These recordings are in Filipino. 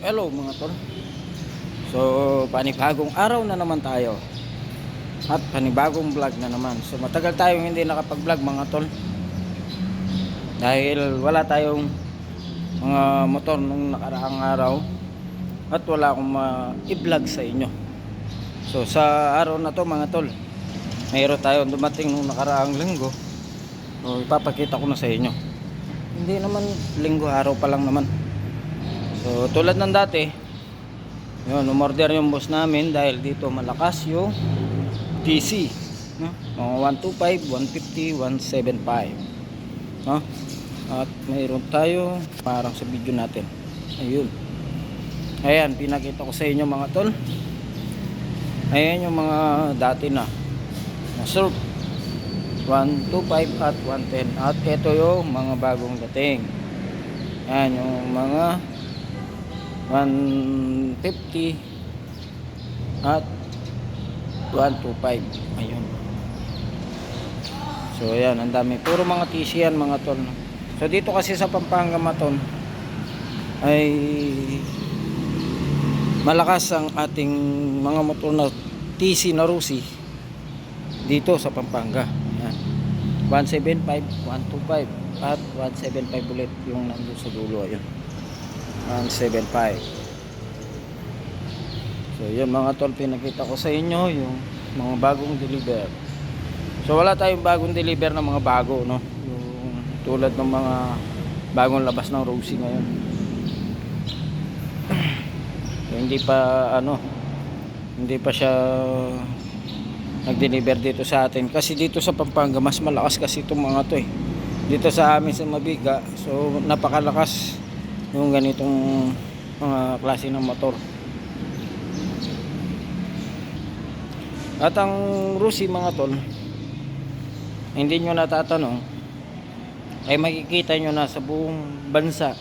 Hello mga tol. So, panibagong araw na naman tayo. At panibagong vlog na naman. So, matagal tayong hindi nakapag-vlog mga tol. Dahil wala tayong mga motor nung nakaraang araw. At wala akong ma-i-vlog sa inyo. So, sa araw na to mga tol, mayroon tayong dumating nung nakaraang linggo. So, ipapakita ko na sa inyo. Hindi naman linggo, araw pa lang naman. So, tulad ng dati, yun, umorder yung boss namin dahil dito malakas yung TC. No? Mga 125, 150, 175. No? At mayroon tayo parang sa video natin. Ayun. Ayan, pinakita ko sa inyo mga tol. Ayan yung mga dati na. Na surf. 125 at 110. At ito yung mga bagong dating. Ayan yung mga 150 at 125 ayun. So ayan ang dami. Puro mga TC yan mga tol so dito kasi sa Pampanga maton ay malakas ang ating mga motor na TC na Rusi dito sa Pampanga. Ayan. 175 125 at 175 ulit yung nandun sa dulo. Ayun 175 so yun mga tol pinakita ko sa inyo yung mga bagong deliver. So wala tayong bagong deliver ng mga bago no? Yung tulad ng mga bagong labas ng Rosie ngayon. So, hindi pa ano hindi pa siya nag-deliver dito sa atin. Kasi dito sa Pampanga mas malakas kasi itong mga to eh. Dito sa amin sa Mabiga so napakalakas yung ganitong mga klase ng motor at ang Rusi mga tol hindi nyo natatanong ay makikita nyo na sa buong bansa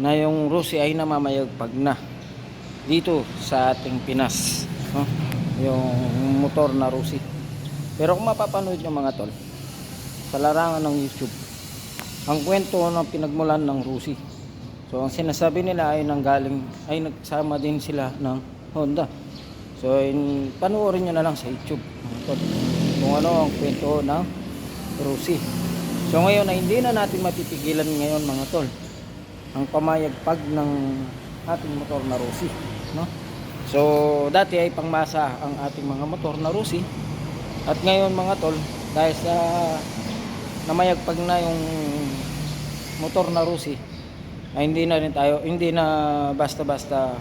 na yung Rusi ay namamayagpag na dito sa ating Pinas no? yung motor na Rusi pero kung mapapanood nyo mga tol sa larangan ng YouTube ang kwento ng pinagmulan ng Rusi So ang sinasabi nila ay nanggaling ay nagsama din sila ng Honda. So in, panoorin nyo na lang sa YouTube kung ano ang kwento ng Rusi. So ngayon ay hindi na natin mapipigilan ngayon mga tol ang pamayagpag ng ating motor na Rusi, no? So dati ay pangmasa ang ating mga motor na Rusi at ngayon mga tol dahil sa namayagpag na yung motor na Rusi ay hindi na rin tayo hindi na basta-basta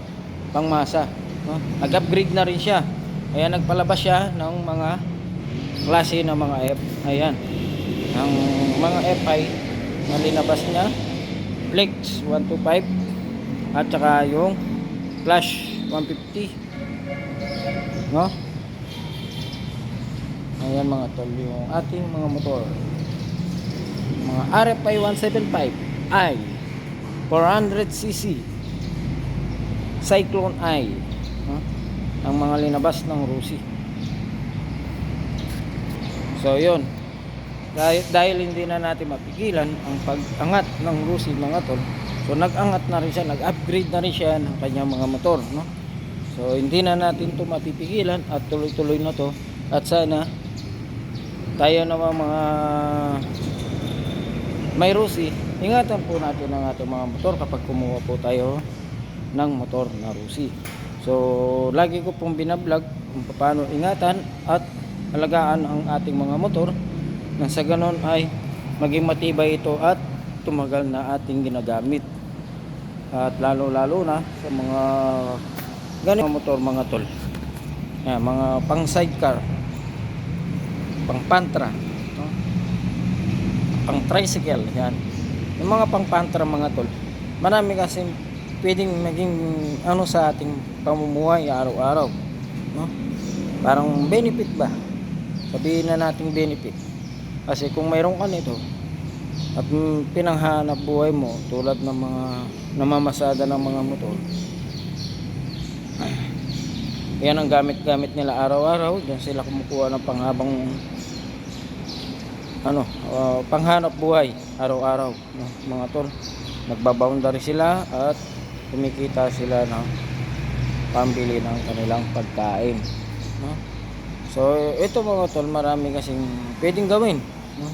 pangmasa no? nag-upgrade na rin siya. Kaya nagpalabas siya ng mga klase ng mga F ayan ang mga FI na linabas niya. Flex 125 at saka yung Flash 150 no? Ayan mga tol yung ating mga motor. Mga RFI 175 i 400cc Cyclone I huh? ang mga linabas ng Rusi so yun dahil, dahil hindi na natin mapigilan ang pag-angat ng Rusi mga tol so nag-angat na rin siya nag-upgrade na rin siya ng kanyang mga motor no? so hindi na natin to mapipigilan at tuloy-tuloy na to at sana tayo naman mga may Rusi ingatan po natin ang ating mga motor kapag kumuha po tayo ng motor na Rusi. So, lagi ko pong binablog kung paano ingatan at alagaan ang ating mga motor nang sa ganon ay maging matibay ito at tumagal na ating ginagamit. At lalo-lalo na sa mga ganitong motor mga tol. Yan, mga pang sidecar, pang pantra, no? pang tricycle, yan. Yung mga pang pantra mga tol. Marami kasi pwedeng maging ano sa ating pamumuhay araw-araw, no? Parang benefit ba? Sabihin na nating benefit. Kasi kung mayroon ka nito at pinanghanap buhay mo tulad ng mga namamasada ng mga motor. Yan ang gamit-gamit nila araw-araw. Diyan sila kumukuha ng panghabang ano, uh, panghanap buhay araw-araw no, mga tol. Nagbaboundary sila at kumikita sila ng pambili ng kanilang pagkain. No? So, ito mga tol, marami kasing pwedeng gawin. No?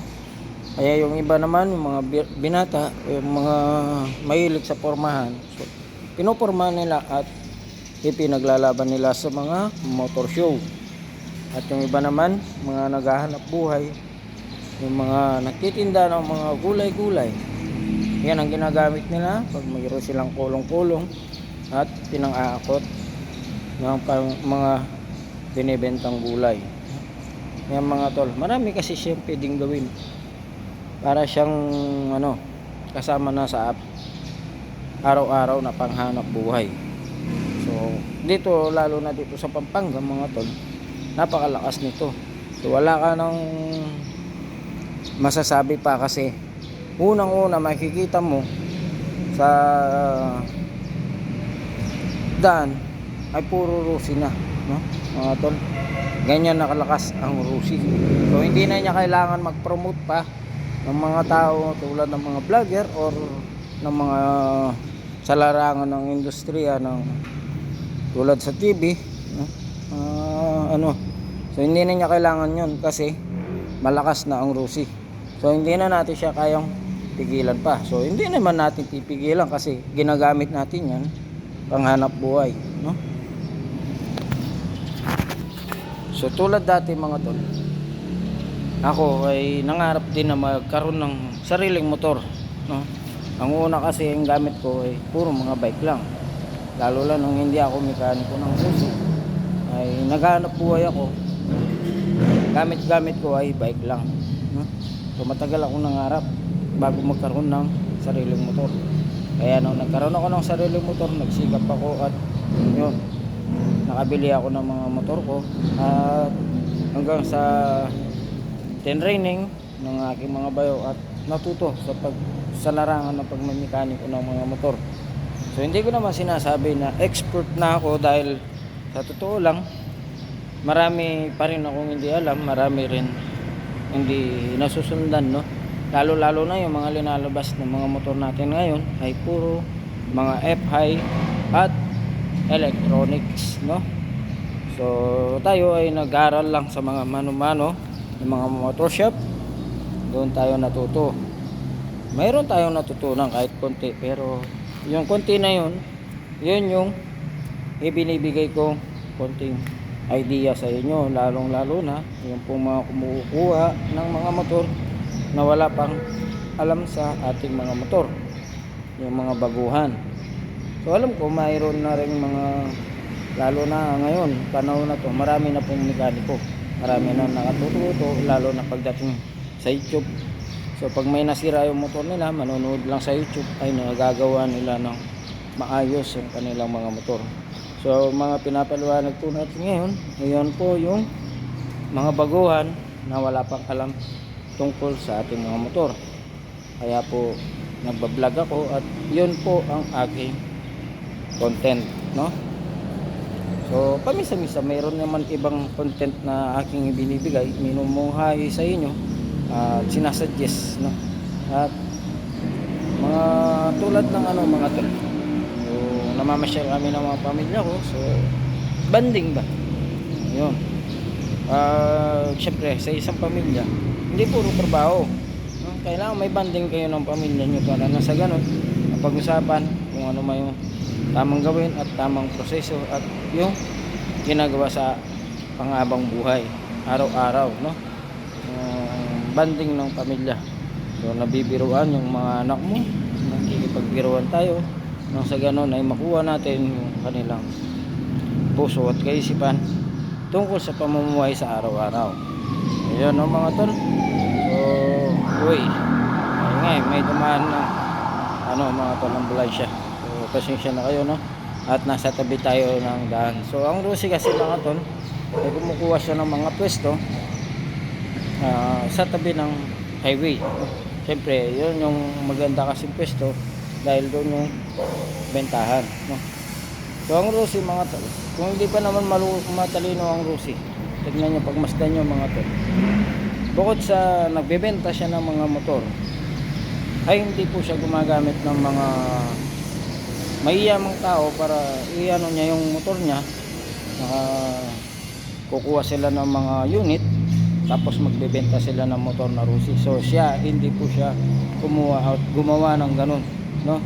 Kaya yung iba naman, yung mga bi- binata, yung mga mahilig sa pormahan, so, pinoporma nila at ipinaglalaban nila sa mga motor show. At yung iba naman, mga naghahanap buhay, yung mga nagtitinda ng mga gulay-gulay. Yan ang ginagamit nila pag mayroon silang kulong-kulong at pinang-aakot ng mga binibentang gulay. Yan mga tol. Marami kasi siyang pwedeng gawin. Para siyang ano, kasama na sa araw-araw na panghanap buhay. So, dito lalo na dito sa Pampanga mga tol, napakalakas nito. So, wala ka nang masasabi pa kasi unang-una makikita mo sa daan ay puro rusi na, no? Mga tol. Ganyan nakalakas ang rusi. So, hindi na niya kailangan mag-promote pa ng mga tao tulad ng mga vlogger or ng mga sa larangan ng industriya ng tulad sa TV no? Ah, ano so hindi na niya kailangan yun kasi malakas na ang Rusi so hindi na natin siya kayang pigilan pa. So hindi naman natin pipigilan kasi ginagamit natin yan panghanap buhay no? So tulad dati mga tol ako ay nangarap din na magkaroon ng sariling motor no? Ang una kasi yung gamit ko ay puro mga bike lang. Lalo lang nung hindi ako mekaniko ng susi ay naghanap buhay ako. Gamit gamit ko ay bike lang? So matagal ako nangarap bago magkaroon ng sariling motor kaya nung nagkaroon ako ng sariling motor nagsikap ako at yun nakabili ako ng mga motor ko at hanggang sa training ng aking mga bayo at natuto sa pag sa larangan ng pagmamekaniko ng mga motor. So hindi ko naman sinasabi na expert na ako dahil sa totoo lang marami pa rin akong hindi alam, marami rin hindi nasusundan no. Lalo-lalo na yung mga linalabas ng mga motor natin ngayon ay puro mga F-high at electronics no. So tayo ay nag-aral lang sa mga mano-mano ng mga motor shop. Doon tayo natuto mayroon tayong natutunan kahit konti pero yung konti na yun yun yung ibinibigay ko konting idea sa inyo lalong lalo na yung pong mga kumukuha ng mga motor na wala pang alam sa ating mga motor yung mga baguhan. So alam ko mayroon na rin mga lalo na ngayon panahon na to marami na pong mekaniko. Marami na nakatututo lalo na pagdating sa YouTube. So pag may nasira yung motor nila, manonood lang sa YouTube ay nagagawa nila ng maayos yung kanilang mga motor. So mga pinapaliwanag po natin ngayon, ngayon po yung mga baguhan na wala pang alam tungkol sa ating mga motor. Kaya po nagbablog ako at yun po ang aking content, no? So, pamisa-misa, mayroon naman ibang content na aking ibinibigay, minumuhay sa inyo at sinasuggest no at mga tulad ng ano mga so namamasyal kami ng mga pamilya ko so banding ba? Yun uh, syempre sa isang pamilya hindi puro trabaho. No? kailangan may banding kayo ng pamilya nyo para na sa ganun pag-usapan kung ano may tamang gawin at tamang proseso at yung ginagawa sa pangabang buhay araw-araw no? Yung banding ng pamilya. So nabibiruan yung mga anak mo nakikipagbiruan tayo nang sa ganon ay makuha natin yung kanilang puso at kaisipan tungkol sa pamumuhay sa araw-araw. Ayun no mga tol? So uy ay nga eh, may dumaan na ano mga tol ambulansya so pasensya na kayo no? At nasa tabi tayo ng daan. So ang Rusi kasi mga tol ay kumukuha siya ng mga pwesto ah, sa tabi ng highway. Siyempre, yun yung maganda kasing pwesto dahil doon yung bentahan. No? So, ang Rusi mga tol, kung hindi pa naman malu matalino ang Rusi, tignan nyo pagmasdan nyo mga tol. Bukod sa nagbebenta siya ng mga motor, ay hindi po siya gumagamit ng mga maiyamang tao para iano niya yung motor niya naka kukuha sila ng mga unit tapos magbebenta sila ng motor na Rusi so siya hindi po siya kumuha at gumawa ng ganun no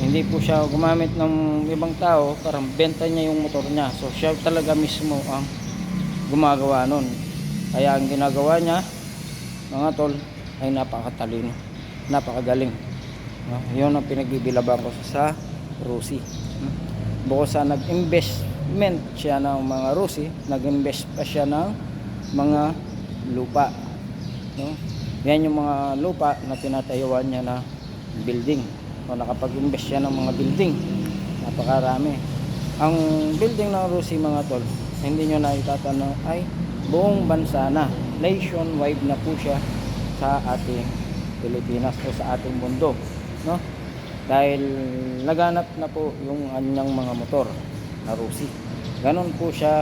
hindi po siya gumamit ng ibang tao para benta niya yung motor niya. So siya talaga mismo ang gumagawa nun. Kaya ang ginagawa niya mga tol ay napakatalino napakagaling. No? yun ang pinagbibilaban ko sa Rusi. Bukod sa nag-investment siya ng mga Rusi nag-invest pa siya ng mga lupa. No? yan yung mga lupa na tinatayuan niya na building o nakapag-invest siya ng mga building. Napakarami. Ang building ng Rusi mga tol hindi nyo na itatanong ay buong bansa na. Nationwide na po siya sa ating Pilipinas o sa ating mundo no? Dahil naganap na po yung anyang mga motor na Rusi. Ganon po siya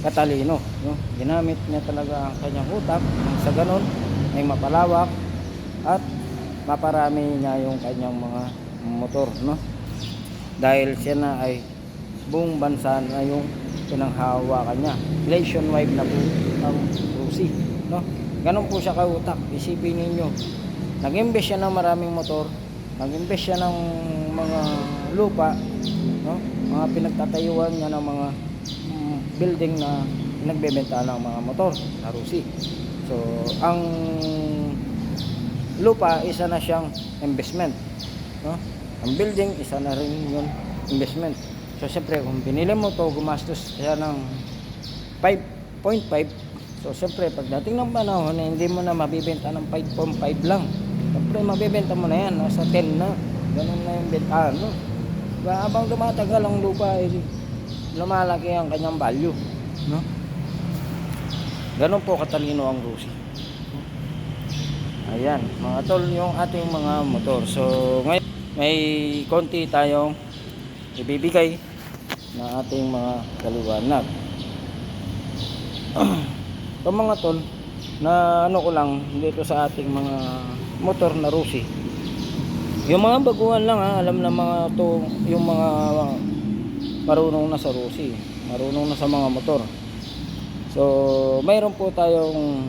katalino no? Ginamit niya talaga ang kanyang utak. Sa ganon ay mapalawak at maparami niya yung kanyang mga motor no? Dahil siya na ay buong bansa na yung pinanghawakan niya. Nationwide na po ang Rusi no? Ganon po siya kautak. Isipin ninyo nag-invest siya ng maraming motor nag-invest siya ng mga lupa no? Mga pinagtatayuan niya ng mga mm, building na pinagbebenta ng mga motor na Rusi. So ang lupa isa na siyang investment no? Ang building isa na rin yun investment. So syempre kung binili mo to gumastos siya ng 5.5 so syempre pagdating ng panahon eh, hindi mo na mabibenta ng 5.5 lang. Syempre mabibenta mo na yan nasa 10 na. Ganun na yung benta no Diba, habang tumatagal ang lupa eh, lumalaki ang kanyang value no? Ganun po katalino ang Rusi Ayan, mga tol, yung ating mga motor. So, ngayon, may konti tayong ibibigay na ating mga kaliwanag. Ito mga tol, na ano ko lang dito sa ating mga motor na Rusi. Yung mga baguhan lang ha, alam na mga to, yung mga marunong na sa Rusi, marunong na sa mga motor. So, mayroon po tayong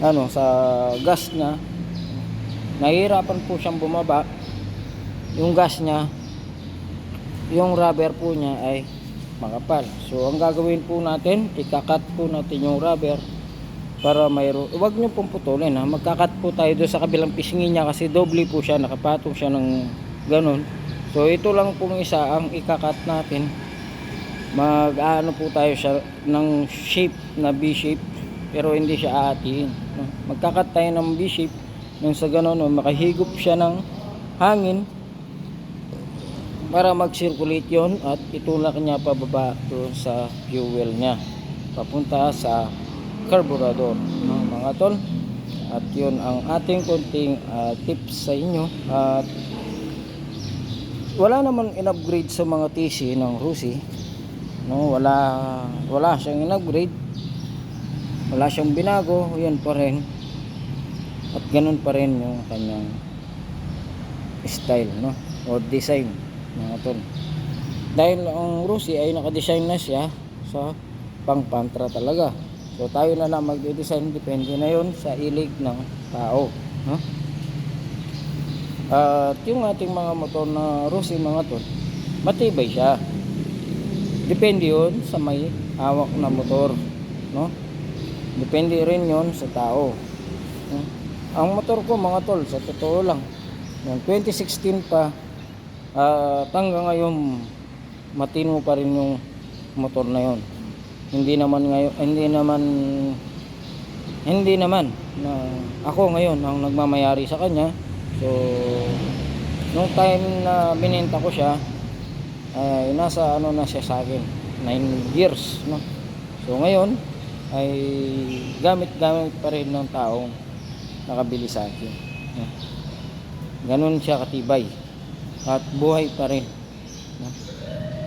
ano sa gas niya nahihirapan po siyang bumaba. Yung gas niya yung rubber po niya ay makapal. So ang gagawin po natin ikakat po natin yung rubber para mayroon huwag nyo pong putulin ha? Magkakat po tayo doon sa kabilang pisngi niya kasi doble po siya nakapatong siya ng ganun. So ito lang pong isa ang ikakat natin. Mag ano po tayo siya ng shape na B shape pero hindi siya aatiin no? magkakat tayo ng B-shape nung sa ganun no, makahigop siya ng hangin para mag-circulate yon at itulak niya pababa sa fuel niya. Papunta sa carburetor no, mga tol. At yun ang ating konting ah, tips sa inyo. At wala naman in-upgrade sa mga TC ng Rusi no? Wala wala siyang in-upgrade wala siyang binago yun pa rin. At ganun pa rin yung kanyang style no? Or design mga tol. Dahil ang Rusi ay nakadesign na siya sa pang pantra talaga. So tayo na lang magde-design. Depende na yon sa ilig ng tao no? At yung ating mga motor na Rusi mga tol matibay siya. Depende yon sa may hawak na motor no depende rin yon sa tao. Ang motor ko mga tol sa totoo lang yung 2016 pa at hanggang ngayon matino pa rin yung motor na yon hindi naman ngayon hindi naman hindi naman na ako ngayon ang nagmamayari sa kanya. So nung time na binenta ko siya ay nasa ano na siya sa akin 9 years no? So ngayon ay gamit-gamit pa rin ng taong nakabili sa akin. Ganun siya katibay. At buhay pa rin.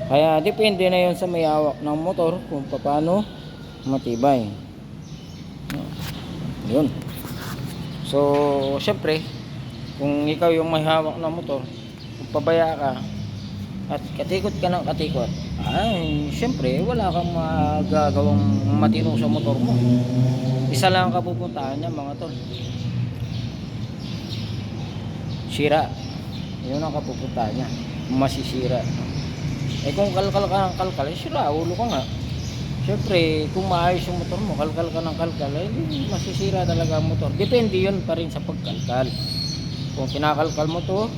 Kaya depende na yon sa may hawak ng motor kung paano matibay. Yun. So, syempre, kung ikaw yung may hawak ng motor, kung pabaya ka at katikot ka ng katikot, ay, syempre, wala kang magagawang matino sa motor mo. Isa lang ang kapupuntahan niya, mga tol. Sira. Yun ang kapupuntahan niya. Masisira. Eh kung kalkal ka ng kalkal, eh sira, ulo ka nga. Syempre, kung maayos yung motor mo, kalkal ka ng kalkal, eh masisira talaga ang motor. Depende yun pa rin sa pagkalkal. Kung kinakalkal mo to,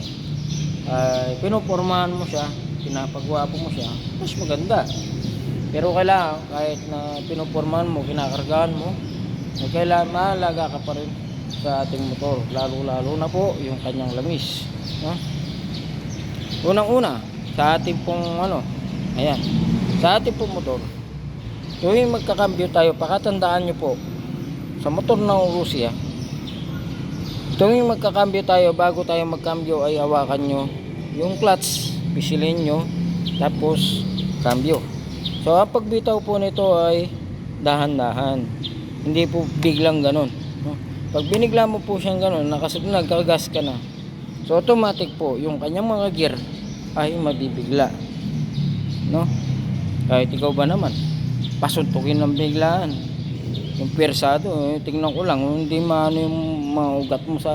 ay pinupormahan mo siya, pinapagwapo mo siya, mas maganda. Pero kailangan, kahit na pinupormahan mo, kinakargahan mo, ay kailangan mahalaga ka pa rin sa ating motor. Lalo-lalo na po yung kanyang lamis. No? Unang-una, sa ating pong ano, ayan, sa ating pong motor, tuwing magkakambyo tayo, pakatandaan nyo po, sa motor ng Russia, tuwing magkakambyo tayo, bago tayo magkambyo ay hawakan nyo yung clutch, pisilin nyo, tapos kambyo. So, ang pagbitaw po nito ay dahan-dahan. Hindi po biglang ganun. No? Pag binigla mo po siyang ganun, nakasunod, nagkagas ka na. So, automatic po, yung kanyang mga gear ay mabibigla. No? Kahit ikaw ba naman, pasuntukin ng biglaan. Yung persado, eh, tingnan ko lang, hindi maano yung mga ugat mo sa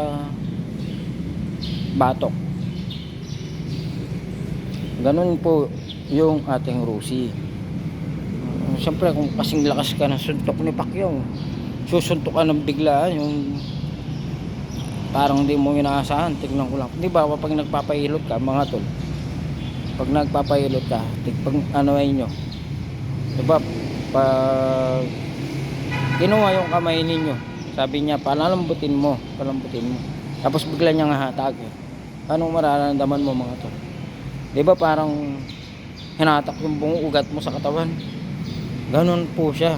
batok. Ganun po yung ating Rusi. Uh, Siyempre kung kasing lakas ka ng suntok ni Pacquiao, susuntok ka ng biglaan yung parang hindi mo inaasahan, tignan ko lang. Di ba kapag nagpapahilot ka, mga tol, pag nagpapahilot ka, tig, pag ano ay nyo, di ba, pag kinuha yung kamay ninyo, sabi niya, palalambutin mo, palambutin mo. Tapos bigla niyang hahatag. Anong mararamdaman mo mga tol? Di ba parang hinatak yung buong ugat mo sa katawan? Ganon po siya.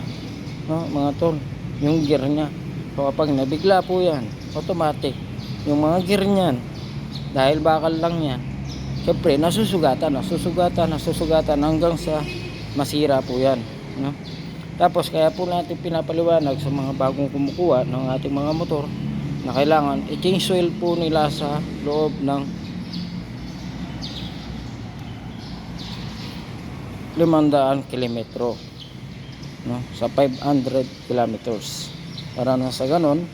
No, mga tol. Yung gear niya. So kapag nabigla po yan, automatic. Yung mga gear niyan, dahil bakal lang yan, syempre nasusugatan, nasusugatan, nasusugatan hanggang sa masira po yan. No? Tapos kaya po natin pinapaliwanag sa mga bagong kumukuha ng ating mga motor na kailangan i-change oil po nila sa loob ng 500 kilometro no? Sa 500 kilometers. Para na sa ganon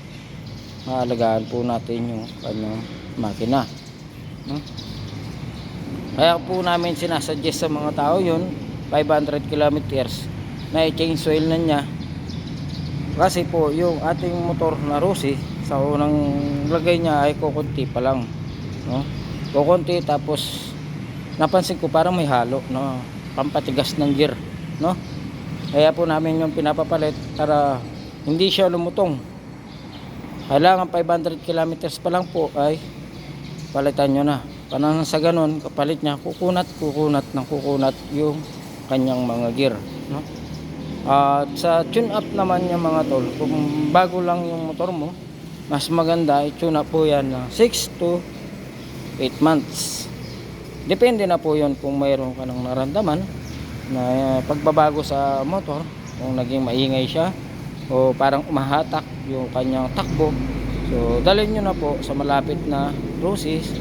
maalagaan po natin yung kanyang makina no? Kaya po namin sinasuggest sa mga tao yun 500 kilometers na i-change oil na niya. Kasi po yung ating motor na Rusi sa unang lagay niya ay kukunti pa lang no? Kukunti tapos napansin ko parang may halo no pampatigas ng gear no? Kaya po namin yung pinapapalit para hindi siya lumutong. Kailangan 500 kilometers pa lang po ay palitan nyo na. Panang sa ganun kapalit niya kukunat kukunat ng kukunat yung kanyang mga gear no? At sa tune up naman yung mga tol kung bago lang yung motor mo mas maganda i-tune up po yan na 6 to 8 months Depende na po yon kung mayroon ka ng naramdaman na pagbabago sa motor, kung naging maingay siya o parang umahatak yung kanyang takbo. So, dalhin nyo na po sa malapit na Rosis.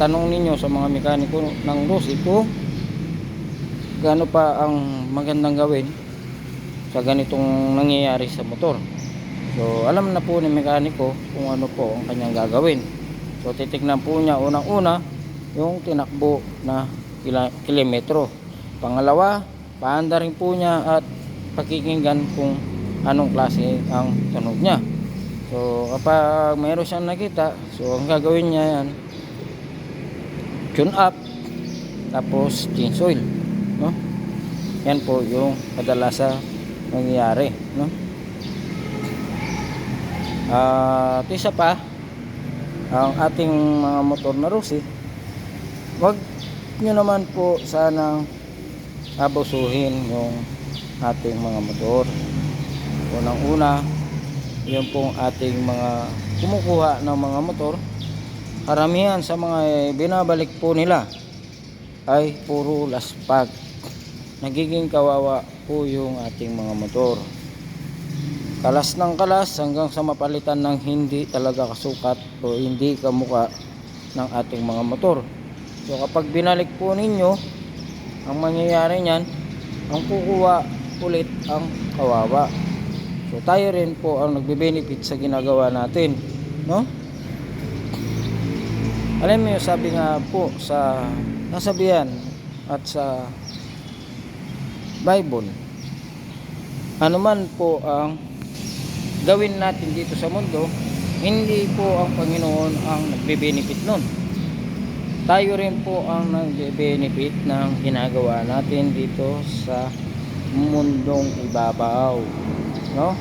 Tanong ninyo sa mga mekaniko ng Rosis kung gaano pa ang magandang gawin sa ganitong nangyayari sa motor. So, alam na po ni mekaniko kung ano po ang kanyang gagawin. So, titignan po niya unang-una yung tinakbo na kilometro. Pangalawa, paanda rin po niya at pakikinggan kung anong klase ang tunog niya. So, kapag mayroon siyang nakita, so ang gagawin niya yan, tune up, tapos change oil. No? Yan po yung kadalasan nangyayari. No? At isa pa, ang ating mga motor na Rusi, wag nyo naman po sanang abusuhin yung ating mga motor. Unang una yun pong ating mga kumukuha ng mga motor. Karamihan sa mga binabalik po nila ay puro laspag nagiging kawawa po yung ating mga motor. Kalas ng kalas hanggang sa mapalitan ng hindi talaga kasukat o hindi kamuka ng ating mga motor So kapag binalik po ninyo, ang mangyayari niyan, ang kukuha ulit ang kawawa. So tayo rin po ang nagbe-benefit sa ginagawa natin, no? Alam mo sabi nga po sa nasabihan at sa Bible, ano man po ang gawin natin dito sa mundo, hindi po ang Panginoon ang nagbe-benefit nun. Tayo rin po ang nagbe-benefit ng ginagawa natin dito sa mundong ibabaw. No?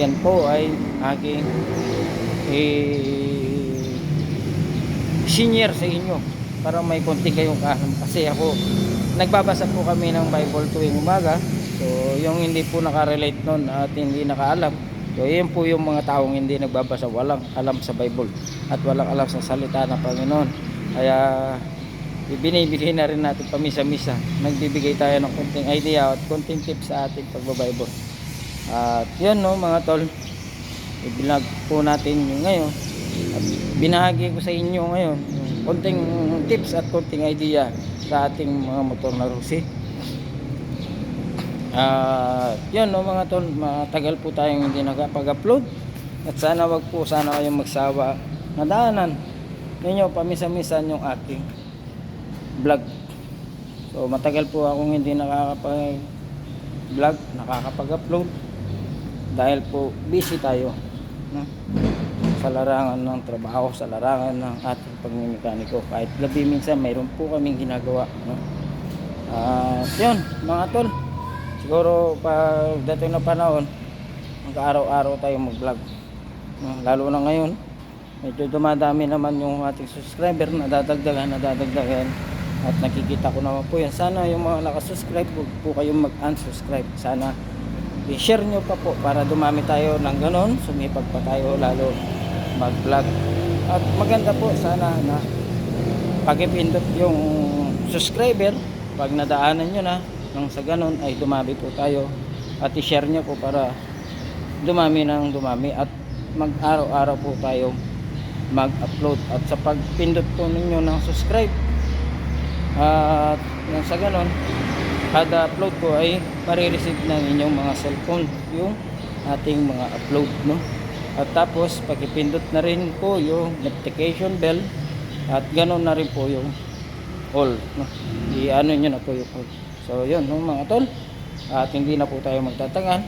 Yan po ay aking eh, senior sa inyo para may konti kayong kaham kasi ako nagbabasa po kami ng Bible tuwing umaga so yung hindi po nakarelate nun at hindi nakaalam so yun po yung mga taong hindi nagbabasa walang alam sa Bible at walang alam sa salita ng Panginoon kaya binibigay na rin natin pamisa-misa. Nagbibigay tayo ng konting idea at konting tips sa ating pagbabible at yun no mga tol. I-vlog po natin ngayon. At binahagi ko sa inyo ngayon konting tips at konting idea sa ating mga motor na Rusi. At yun no mga tol. Matagal po tayong hindi nakapag-upload. At sana wag po sana kayong magsawa nadaanan ninyo pamisa-misan yung aking vlog so matagal po akong hindi nakakapag vlog nakakapag-upload dahil po busy tayo no? sa larangan ng trabaho sa larangan ng ating pagmimekaniko kahit gabi minsan mayroon po kaming ginagawa no? at yun mga tol siguro pag dating na panahon mag-araw-araw tayo mag-vlog no? lalo na ngayon medyo dumadami naman yung ating subscriber nadadagdagan nadadagdagan. At nakikita ko naman po yan. Sana yung mga nakasubscribe huwag po kayong mag-unsubscribe. Sana i-share nyo pa po para dumami tayo ng ganon. Sumipag pa tayo lalo mag vlog at maganda po sana na pag-ipindot yung subscriber. Pag nadaanan nyo na nang sa ganon ay dumami po tayo. At i-share nyo po para dumami ng dumami. At mag-araw-araw po tayo mag-upload. At sa pagpindot po ninyo ng subscribe at nang sa ganon kada upload ko ay marireceive ng inyong mga cellphone yung ating mga upload no? At tapos pagipindot na rin po yung notification bell at ganon na rin po yung all no? I-ano nyo na po yung all. So yun no mga tol? At hindi na po tayo magtatagal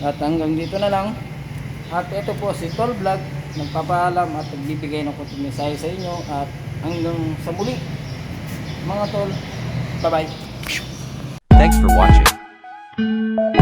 at hanggang dito na lang. At ito po si Tol Vlog nagpapaalam at nagbibigay ng kunting mensahe sa inyo at hanggang sa muli. Mga tol bye bye thanks for watching.